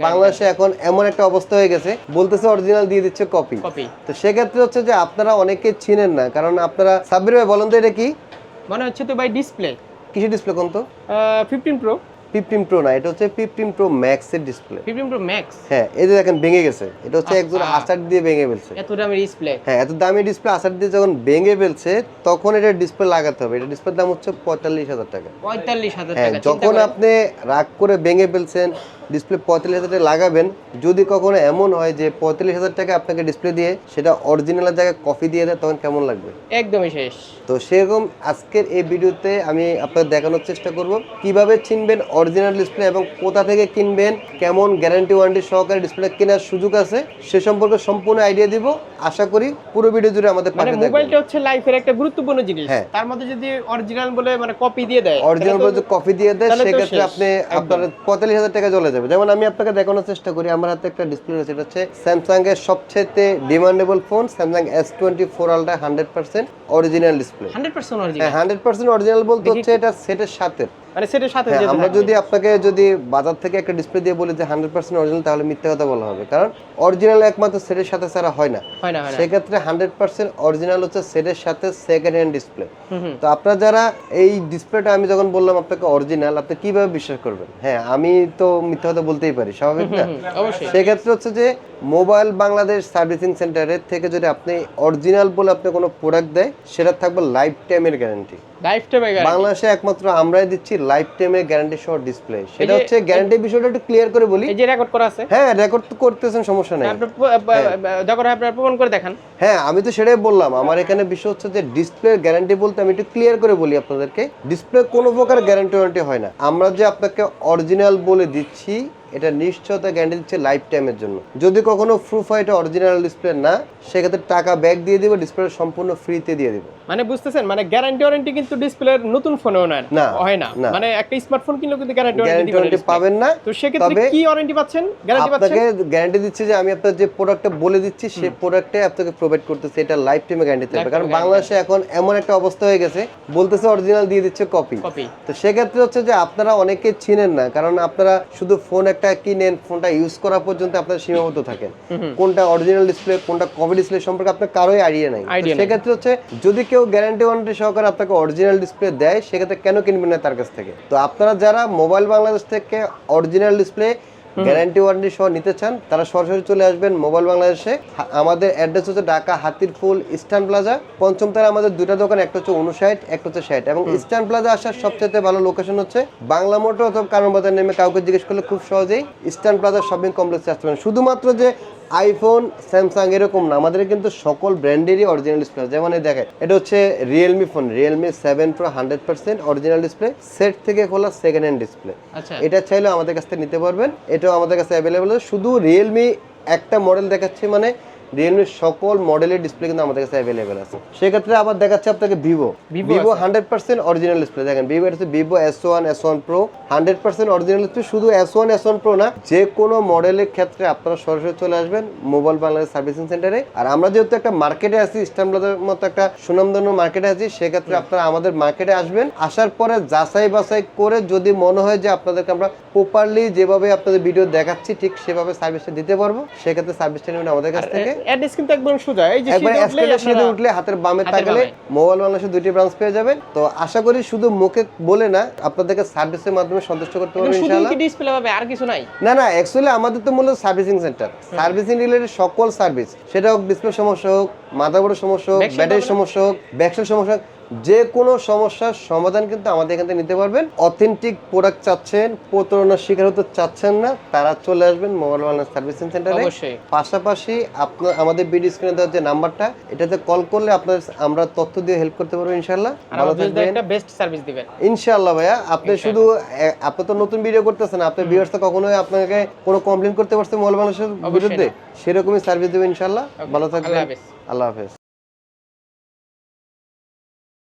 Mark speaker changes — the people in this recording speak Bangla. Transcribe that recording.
Speaker 1: বাংলাদেশে এখন এমন একটা অবস্থা হয়ে গেছে বলতেছে অরিজিনাল দিয়ে দিচ্ছে কপি
Speaker 2: কপি
Speaker 1: তো সেক্ষেত্রে হচ্ছে যে আপনারা অনেকে চিনেন না কারণ আপনারা সাব্বির ভাই বলেন তো এটা কি?
Speaker 2: মানে হচ্ছে তো ভাই ডিসপ্লে
Speaker 1: কিসের ডিসপ্লে কোন তো?
Speaker 2: ফিফটিন প্রো
Speaker 1: ফিফটিন প্রো না এটা হচ্ছে ফিফটিন প্রো ম্যাক্স এর ডিসপ্লে
Speaker 2: ফিফটিন প্রো ম্যাক্স
Speaker 1: হ্যাঁ এই যে দেখেন ভেঙে গেছে। এটা হচ্ছে একজন আসার দিয়ে ভেঙে ফেলছে।
Speaker 2: এত দামের ডিসপ্লে
Speaker 1: হ্যাঁ এত দামি ডিসপ্লে আসার দিয়ে যখন ভেঙে ফেলছে তখন এটা ডিসপ্লে লাগাতে হবে। এটা ডিসপ্লের দাম হচ্ছে পঁয়তাল্লিশ হাজার টাকা।
Speaker 2: পঁয়তাল্লিশ হাজার
Speaker 1: হ্যাঁ
Speaker 2: টাকা
Speaker 1: যখন আপনি রাগ করে ভেঙে ফেলছেন ডিসপ্লে পঁয়তাল্লিশ হাজার টাকা লাগাবেন যদি কখনো এমন হয় যে পঁয়তাল্লিশ হাজার টাকা আপনাকে ডিসপ্লে দিয়ে সেটা অরিজিনালের জায়গায় কপি দিয়ে দেয় তখন কেমন লাগবে?
Speaker 2: একদমই শেষ।
Speaker 1: তো সেরকম আজকের এই ভিডিওতে আমি আপনাদের দেখানোর চেষ্টা করব। কীভাবে চিনবেন অরিজিনাল ডিসপ্লে এবং কোথা থেকে কিনবেন কেমন গ্যারান্টি ওয়ারেন্টি সহকারে ডিসপ্লে কেনার সুযোগ আছে সে সম্পর্কে সম্পূর্ণ আইডিয়া দিব। আশা করি পুরো ভিডিও জুড়ে আমাদের
Speaker 2: মানে
Speaker 1: পাশে থাকবেন।
Speaker 2: মোবাইলটা হচ্ছে লাইফের একটা গুরুত্বপূর্ণ জিনিস।
Speaker 1: হ্যাঁ।
Speaker 2: তার মধ্যে যদি অরিজিনাল বলে মানে কপি দিয়ে দেয়
Speaker 1: অরিজিনাল বলে কপি দিয়ে দেয় সেক্ষেত্রে আপনি আপনার পঁয়তাল্লিশ হাজার টাকা চলে যাবে। যেমন আমি আপনাকে দেখানোর চেষ্টা করি আমার হাতে একটা ডিসপ্লে রয়েছে এটা হচ্ছে স্যামসাং এর সবচেয়ে demandable phone Samsung S twenty four ultra hundred percent original display
Speaker 2: 100%
Speaker 1: হ্যাঁ
Speaker 2: অরিজিনাল
Speaker 1: হান্ড্রেড পার্সেন্ট অরিজিনাল বলতে হচ্ছে এটা সেটের সাথে।
Speaker 2: মানে সেটার সাথে
Speaker 1: হ্যাঁ আমরা যদি আপনাকে যদি বাজার থেকে একটা ডিসপ্লে দিয়ে বলি যে হান্ড্রেড পার্সেন্ট অরিজিনাল তাহলে মিথ্যা কথা বলা হবে। কারণ অরিজিনাল একমাত্র সেটের সাথে ছাড়া হয় না। সেক্ষেত্রে হান্ড্রেড পার্সেন্ট অরিজিনাল হচ্ছে সেটের সাথে সেকেন্ড হ্যান্ড ডিসপ্লে তো আপনারা যারা এই ডিসপ্লেটা আমি যখন বললাম আপনাকে অরিজিনাল আপনি কীভাবে বিশ্বাস করবেন? হ্যাঁ আমি তো মিথ্যা কথা বলতেই পারি স্বাভাবিক না? সেক্ষেত্রে হচ্ছে যে মোবাইল বাংলাদেশ সার্ভিসিং সেন্টারের থেকে যদি আপনি অরিজিনাল বলে আপনি কোনো প্রোডাক্ট দেয় সেটা থাকবে লাইফ টাইমের গ্যারান্টি
Speaker 2: লাইফ টাইম
Speaker 1: বাংলাদেশে একমাত্র আমরাই দিচ্ছি লাইফ টাইমের গ্যারান্টি সহ ডিসপ্লে সেটা হচ্ছে গ্যারান্টি বিষয়টা একটু ক্লিয়ার করে বলি।
Speaker 2: এই যে রেকর্ড করা আছে?
Speaker 1: হ্যাঁ রেকর্ড তো করতেছেন সমস্যা নেই।
Speaker 2: আপনি প- যখন আপনার প্রমাণ করে দেখান।
Speaker 1: হ্যাঁ আমি তো সেটাই বললাম। আমার এখানে বিষয় হচ্ছে যে ডিসপ্লের গ্যারান্টি বলতে আমি একটু ক্লিয়ার করে বলি আপনাদেরকে। ডিসপ্লে কোনো প্রকার গ্যারান্টি ওয়ারেন্টি হয় না। আমরা যে আপনাকে অরিজিনাল বলে দিচ্ছি এটা নিশ্চয়তা গ্যারান্টি দিচ্ছে লাইফ টাইমের জন্য। যদি কখনো প্রুফ হয় এটা অরিজিনাল ডিসপ্লে না সেক্ষেত্রে টাকা ব্যাক দিয়ে দিব ডিসপ্লে সম্পূর্ণ ফ্রিতে দিয়ে দিব।
Speaker 2: মানে বুঝতেছেন? মানে গ্যারান্টি ওয়ারেন্টি কিন্তু ডিসপ্লের নতুন ফোনেও না
Speaker 1: না,
Speaker 2: হয় না। মানে একটা স্মার্টফোন কিনলেও কিন্তু গ্যারান্টি
Speaker 1: গ্যারান্টি
Speaker 2: ওয়ারেন্টি
Speaker 1: পাবেন না।
Speaker 2: তো সেক্ষেত্রে কি ওয়ারেন্টি পাচ্ছেন? গ্যারান্টি পাচ্ছেন?
Speaker 1: আপনাকে গ্যারান্টি দিচ্ছি যে আমি আপনার যে প্রোডাক্টটা বলে দিচ্ছি সেই প্রোডাক্টে আপনাকে প্রোভাইড করতেছি। এটা লাইফ টাইমে গ্যারান্টি থাকবে কারণ বাংলাদেশে এখন এমন একটা অবস্থা হয়ে গেছে বলতেছে অরিজিনাল দিয়ে দিচ্ছে কপি
Speaker 2: কপি
Speaker 1: তো সেক্ষেত্রে হচ্ছে যে আপনারা অনেকে চিনেন না কারণ আপনারা শুধু ফোন একটা কিনেন ফোনটা ইউজ করা পর্যন্ত আপনার সীমাবদ্ধ থাকেন। কোনটা অরিজিনাল ডিসপ্লে কোনটা কপি ডিসপ্লে সম্পর্কে আপনার কারোই আইডিয়া নাই। সেক্ষেত্রে হচ্ছে যদি কেউ গ্যারান্টি ওয়ারেন্টি সহকারে আপনাকে অরিজিনাল ডিসপ্লে দেয় সেক্ষেত্রে কেন কিনবেন না তার কাছ থেকে? তো আপনারা যারা মোবাইল বাংলাদেশ থেকে অরিজিনাল ডিসপ্লে গ্যারান্টি ওয়ারেন্টি সহ নিতে চান তারা সরাসরি চলে আসবেন মোবাইল বাংলাদেশে। আমাদের অ্যাড্রেস হচ্ছে ঢাকা হাতির ফুল ইস্টার্ন প্লাজা। পঞ্চম তারা আমাদের দুইটা দোকান একটা হচ্ছে উনষাট একটা হচ্ছে ষাট। এবং ইস্টার্ন প্লাজা আসার সবচেয়ে ভালো লোকেশন হচ্ছে বাংলা মোটর অথবা কারণ বাজার নেমে কাউকে জিজ্ঞেস করলে খুব সহজেই ইস্টার্ন প্লাজা শপিং কমপ্লেক্সে আসতে পারেন। শুধুমাত্র যে আইফোন স্যামসাং এরকম না। আমাদের কিন্তু সকল ব্র্যান্ডেরই অরিজিনাল ডিসপ্লে যেমন এই দেখেন এটা হচ্ছে Realme phone Realme seven pro hundred percent original display set থেকে খোলা সেকেন্ড হ্যান্ড ডিসপ্লে
Speaker 2: আচ্ছা।
Speaker 1: এটা চাইলেও আমাদের কাছ থেকে নিতে পারবেন। এটাও আমাদের কাছে অ্যাভেলেবেল শুধু রিয়েলমি একটা মডেল দেখাচ্ছি মানে রিয়েলমির সকল মডেলের ডিসপ্লে কিন্তু আমাদের কাছে অ্যাভেলেবেল আছে। সেক্ষেত্রে আবার দেখাচ্ছে আপনাকে Vivo
Speaker 2: Vivo
Speaker 1: Vivo. Hundred percent original display দেখেন ভিভো এটা হচ্ছে Vivo S one S one pro hundred percent original display শুধু S one S one pro না যে কোনো মডেলের ক্ষেত্রে আপনারা সরাসরি চলে আসবেন মোবাইল বাংলাদেশ সার্ভিসিং সেন্টারে আর আমরা যেহেতু একটা মার্কেটে আছি ইস্টানবুলের মতো একটা সুনামধন্য মার্কেটে আছি সেক্ষেত্রে আপনারা আমাদের মার্কেটে আসবেন। আসার পরে যাচাই বাছাই করে যদি মনে হয় যে আপনাদেরকে আমরা প্রপারলি যেভাবে আপনাদের ভিডিও দেখাচ্ছি ঠিক সেভাবে সার্ভিসটা দিতে পারব সেক্ষেত্রে সার্ভিসটা নেবেন আমাদের কাছ থেকে।
Speaker 2: অ্যাড্রেস কিন্তু একদম সোজা। এই যে
Speaker 1: একবার সিঁড়ি উঠলে হাতের বামে
Speaker 2: থাকলে
Speaker 1: মোবাইল বাংলাদেশে দুইটি ব্রাঞ্চ পেয়ে যাবেন। তো আশা করি শুধু মুখে বলে না আপনাদেরকে সার্ভিসের মাধ্যমে সন্তুষ্ট করতে
Speaker 2: পারবেন
Speaker 1: ইনশাআল্লাহ।
Speaker 2: শুধু ডিসপ্লে পাবে আর কিছু নাই?
Speaker 1: না না অ্যাকচুয়ালি আমাদের তো মূলত সার্ভিসিং সেন্টার সার্ভিসিং রিলেটেড সকল সার্ভিস সেটা হোক ডিসপ্লে সমস্যা হোক মাদারবোর্ডের সমস্যা হোক ব্যাটারির সমস্যা হোক ব্যাকসেল সমস্যা হোক যে কোনো সমস্যার সমাধান কিন্তু আমাদের এখান থেকে নিতে পারবেন। অথেন্টিক প্রোডাক্ট চাচ্ছেন প্রতারণার শিকার হতে চাচ্ছেন না তারা চলে আসবেন মোবাইল ওয়ালনেস সার্ভিসিং সেন্টারে পাশাপাশি আপনার আমাদের বিডি স্ক্রিনে দেওয়ার যে নাম্বারটা এটাতে কল করলে আপনার আমরা তথ্য দিয়ে হেল্প করতে পারব ইনশাল্লাহ ভালো থাকবেন।
Speaker 2: একটা বেস্ট সার্ভিস দিবেন।
Speaker 1: ইনশাআল্লাহ ভাইয়া আপনি শুধু আপনি তো নতুন ভিডিও করতেছেন আপনার ভিউয়ার্স তো কখনোই আপনাকে কোনো কমপ্লেন করতে পারছে মোবাইল বাংলাদেশের বিরুদ্ধে। সেরকমই সার্ভিস দেবেন ইনশাআল্লাহ। ভালো থাকবেন। আল্লাহ হাফেজ।